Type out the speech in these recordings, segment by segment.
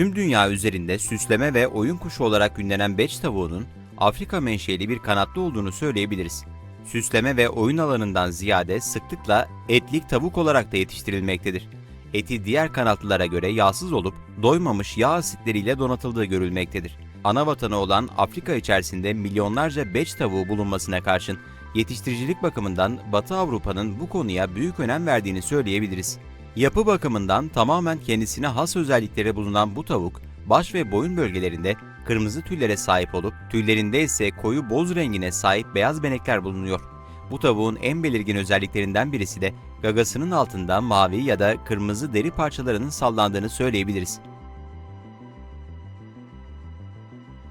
Tüm dünya üzerinde süsleme ve oyun kuşu olarak ünlenen beç tavuğunun Afrika menşeli bir kanatlı olduğunu söyleyebiliriz. Süsleme ve oyun alanından ziyade sıklıkla etlik tavuk olarak da yetiştirilmektedir. Eti diğer kanatlılara göre yağsız olup doymamış yağ asitleriyle donatıldığı görülmektedir. Ana vatanı olan Afrika içerisinde milyonlarca beç tavuğu bulunmasına karşın yetiştiricilik bakımından Batı Avrupa'nın bu konuya büyük önem verdiğini söyleyebiliriz. Yapı bakımından tamamen kendisine has özellikleri bulunan bu tavuk, baş ve boyun bölgelerinde kırmızı tüylere sahip olup tüylerinde ise koyu boz rengine sahip beyaz benekler bulunuyor. Bu tavuğun en belirgin özelliklerinden birisi de gagasının altında mavi ya da kırmızı deri parçalarının sallandığını söyleyebiliriz.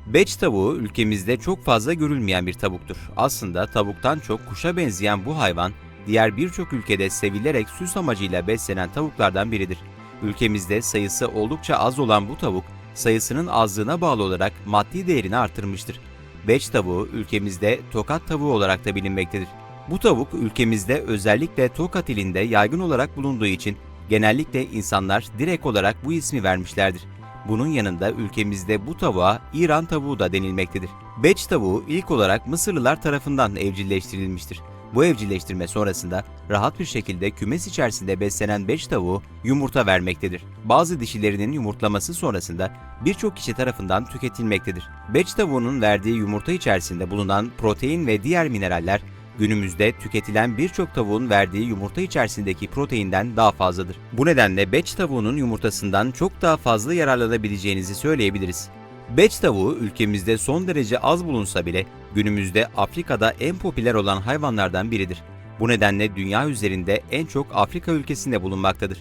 Beç tavuğu ülkemizde çok fazla görülmeyen bir tavuktur. Aslında tavuktan çok kuşa benzeyen bu hayvan, diğer birçok ülkede sevilerek süs amacıyla beslenen tavuklardan biridir. Ülkemizde sayısı oldukça az olan bu tavuk, sayısının azlığına bağlı olarak maddi değerini artırmıştır. Beç tavuğu ülkemizde tokat tavuğu olarak da bilinmektedir. Bu tavuk ülkemizde özellikle Tokat ilinde yaygın olarak bulunduğu için genellikle insanlar direkt olarak bu ismi vermişlerdir. Bunun yanında ülkemizde bu tavuğa İran tavuğu da denilmektedir. Beç tavuğu ilk olarak Mısırlılar tarafından evcilleştirilmiştir. Bu evcilleştirme sonrasında rahat bir şekilde kümes içerisinde beslenen beç tavuğu yumurta vermektedir. Bazı dişilerinin yumurtlaması sonrasında birçok kişi tarafından tüketilmektedir. Beç tavuğunun verdiği yumurta içerisinde bulunan protein ve diğer mineraller günümüzde tüketilen birçok tavuğun verdiği yumurta içerisindeki proteinden daha fazladır. Bu nedenle beç tavuğunun yumurtasından çok daha fazla yararlanabileceğinizi söyleyebiliriz. Beç tavuğu ülkemizde son derece az bulunsa bile günümüzde Afrika'da en popüler olan hayvanlardan biridir. Bu nedenle dünya üzerinde en çok Afrika ülkesinde bulunmaktadır.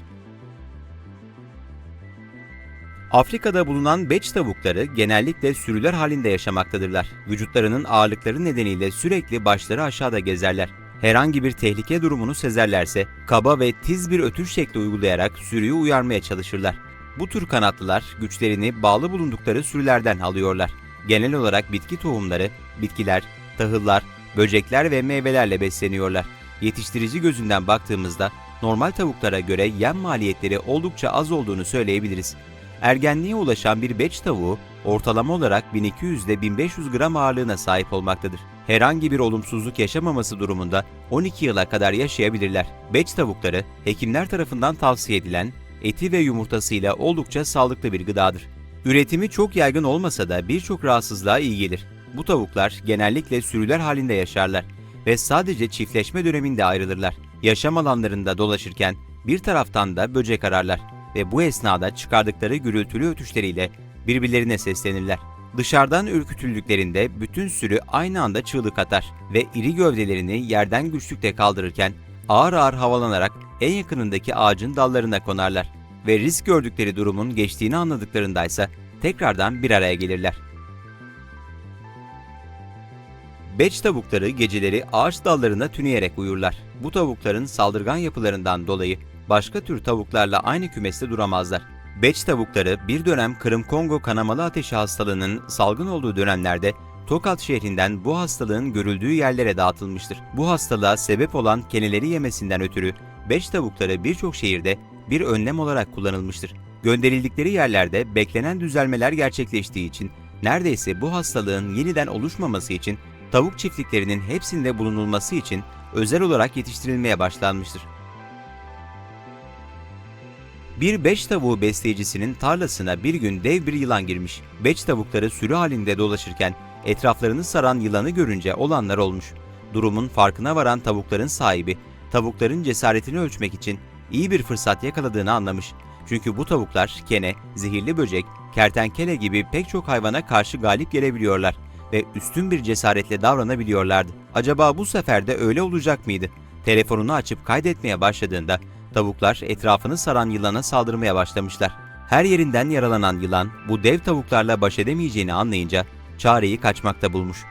Afrika'da bulunan beç tavukları genellikle sürüler halinde yaşamaktadırlar. Vücutlarının ağırlıkları nedeniyle sürekli başları aşağıda gezerler. Herhangi bir tehlike durumunu sezerlerse kaba ve tiz bir ötüş şekli uygulayarak sürüyü uyarmaya çalışırlar. Bu tür kanatlılar güçlerini bağlı bulundukları sürülerden alıyorlar. Genel olarak bitki tohumları, bitkiler, tahıllar, böcekler ve meyvelerle besleniyorlar. Yetiştirici gözünden baktığımızda normal tavuklara göre yem maliyetleri oldukça az olduğunu söyleyebiliriz. Ergenliğe ulaşan bir beç tavuğu ortalama olarak 1200 ile 1500 gram ağırlığına sahip olmaktadır. Herhangi bir olumsuzluk yaşamaması durumunda 12 yıla kadar yaşayabilirler. Beç tavukları hekimler tarafından tavsiye edilen eti ve yumurtasıyla oldukça sağlıklı bir gıdadır. Üretimi çok yaygın olmasa da birçok rahatsızlığa iyi gelir. Bu tavuklar genellikle sürüler halinde yaşarlar ve sadece çiftleşme döneminde ayrılırlar. Yaşam alanlarında dolaşırken bir taraftan da böcek ararlar ve bu esnada çıkardıkları gürültülü ötüşleriyle birbirlerine seslenirler. Dışarıdan ürkütüldüklerinde bütün sürü aynı anda çığlık atar ve iri gövdelerini yerden güçlükle kaldırırken ağır ağır havalanarak en yakınındaki ağacın dallarına konarlar ve risk gördükleri durumun geçtiğini anladıklarındaysa tekrardan bir araya gelirler. Beç tavukları geceleri ağaç dallarına tüneyerek uyurlar. Bu tavukların saldırgan yapılarından dolayı başka tür tavuklarla aynı kümeste duramazlar. Beç tavukları bir dönem Kırım-Kongo kanamalı ateşi hastalığının salgın olduğu dönemlerde Tokat şehrinden bu hastalığın görüldüğü yerlere dağıtılmıştır. Bu hastalığa sebep olan keneleri yemesinden ötürü beç tavukları birçok şehirde bir önlem olarak kullanılmıştır. Gönderildikleri yerlerde beklenen düzelmeler gerçekleştiği için neredeyse bu hastalığın yeniden oluşmaması için tavuk çiftliklerinin hepsinde bulunulması için özel olarak yetiştirilmeye başlanmıştır. Bir beç tavuğu besleyicisinin tarlasına bir gün dev bir yılan girmiş. Beç tavukları sürü halinde dolaşırken etraflarını saran yılanı görünce olanlar olmuş. Durumun farkına varan tavukların sahibi, tavukların cesaretini ölçmek için iyi bir fırsat yakaladığını anlamış. Çünkü bu tavuklar kene, zehirli böcek, kertenkele gibi pek çok hayvana karşı galip gelebiliyorlar ve üstün bir cesaretle davranabiliyorlardı. Acaba bu sefer de öyle olacak mıydı? Telefonunu açıp kaydetmeye başladığında tavuklar etrafını saran yılana saldırmaya başlamışlar. Her yerinden yaralanan yılan bu dev tavuklarla baş edemeyeceğini anlayınca çareyi kaçmakta bulmuş.